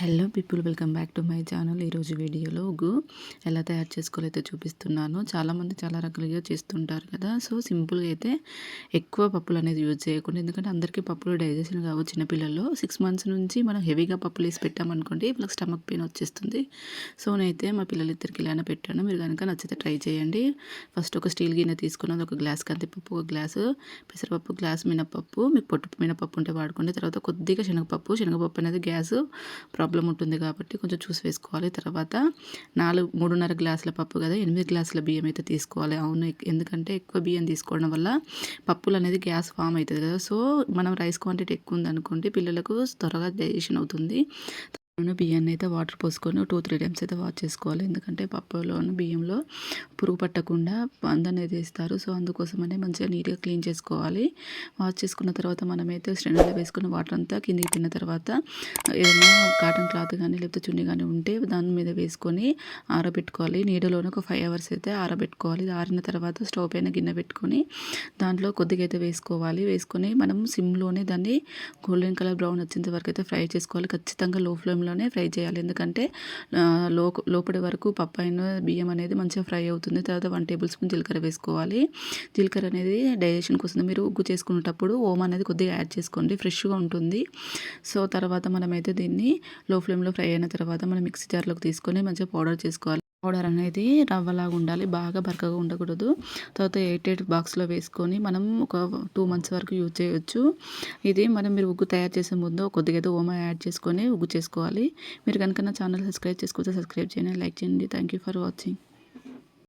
Hello people welcome back to my channel. ఈరోజు వీడియోలో ఉగ్గు ఎలా తయారు చేసుకోవాలో అయితే చూపిస్తున్నాను. చాలామంది చాలా రకాలుగా చేస్తుంటారు కదా. సో సింపుల్గా అయితే ఎక్కువ పప్పులు అనేది యూజ్ చేయకుండా ఎందుకంటే అందరికీ పప్పులు డైజెషన్ కావు చిన్నపిల్లల్లో. సిక్స్ మంత్స్ నుంచి మనం హెవీగా పప్పులు వేసి పెట్టామనుకోండి వాళ్ళకి స్టమక్ పెయిన్ వచ్చేస్తుంది. సో నేనైతే మా పిల్లలిద్దరికి ఇలానే పెట్టాను. మీరు కనుక నచ్చితే ట్రై చేయండి. ఫస్ట్ ఒక స్టీల్ గిన్నె తీసుకున్నది ఒక గ్లాస్ కందిపప్పు ఒక గ్లాసు పెసరపప్పు గ్లాస్ మినపప్పు మీకు పొట్టు మినపప్పు ఉంటే వాడుకోండి. తర్వాత కొద్దిగా శనగపప్పు. శనగపప్పు అనేది గ్యాస్ ప్రాబ్లం ఉంటుంది కాబట్టి కొంచెం చూసి వేసుకోవాలి. తర్వాత నాలుగు మూడున్నర గ్లాసుల పప్పు కదా ఎనిమిది గ్లాసుల బియ్యం అయితే తీసుకోవాలి. అవును ఎందుకంటే ఎక్కువ బియ్యం తీసుకోవడం వల్ల పప్పులు అనేది గ్యాస్ ఫామ్ అవుతుంది కదా. సో మనం రైస్ క్వాంటిటీ ఎక్కువ ఉందనుకోండి పిల్లలకు త్వరగా డైజెషన్ అవుతుంది. బియ్యాన్ని అయితే వాటర్ పోసుకొని టూ త్రీ టైమ్స్ అయితే వాష్ చేసుకోవాలి. ఎందుకంటే పప్పులోను బియ్యంలో పురుగు పట్టకుండా బంద్ అనేది వేస్తారు. సో అందుకోసమనే మంచిగా నీట్గా క్లీన్ చేసుకోవాలి. వాష్ చేసుకున్న తర్వాత మనమైతే స్టెండర్లో వేసుకున్న వాటర్ అంతా కిందికి తిన్న తర్వాత ఏదైనా కాటన్ క్లాత్ కానీ లేకపోతే చున్నీ కానీ ఉంటే దాని మీద వేసుకొని ఆరబెట్టుకోవాలి. నీడలోనే ఒక ఫైవ్ అవర్స్ అయితే ఆరబెట్టుకోవాలి. ఆరిన తర్వాత స్టవ్ పైన గిన్నె పెట్టుకొని దాంట్లో కొద్దిగా అయితే వేసుకోవాలి. వేసుకొని మనం సిమ్లోనే దాన్ని గోల్డెన్ కలర్ బ్రౌన్ వచ్చేంత వరకు అయితే ఫ్రై చేసుకోవాలి. ఖచ్చితంగా లో ఫ్లేమ్లో టైంలోనే ఫ్రై చేయాలి. ఎందుకంటే లో లోపటి వరకు పప్పు అయిన బియ్యం అనేది మంచిగా ఫ్రై అవుతుంది. తర్వాత వన్ టేబుల్ స్పూన్ జీలకర్ర వేసుకోవాలి. జీలకర్ర అనేది డైజెషన్కి వస్తుంది మీరు ఉగ్గు చేసుకునేటప్పుడు ఓమ్ అనేది కొద్దిగా యాడ్ చేసుకోండి. ఫ్రెష్గా ఉంటుంది. సో తర్వాత మనమైతే దీన్ని లో ఫ్లేమ్లో ఫ్రై అయిన తర్వాత మనం మిక్సీ జార్లోకి తీసుకొని మంచిగా పౌడర్ చేసుకోవాలి. పౌడర్ అనేది రవ్వలాగా ఉండాలి బాగా బరకగా ఉండకూడదు. తర్వాత ఎయిట్ ఎయిట్ బాక్స్లో వేసుకొని మనం ఒక టూ మంత్స్ వరకు యూజ్ చేయొచ్చు. ఇది మనం మీరు ఉగ్గు తయారు చేసే ముందు కొద్దిగా ఏదో ఓమా యాడ్ చేసుకొని ఉగ్గు చేసుకోవాలి. మీరు కనుక నా ఛానల్ సబ్స్క్రైబ్ చేసుకోవచ్చు సబ్స్క్రైబ్ చేయండి లైక్ చేయండి. Thank you for watching.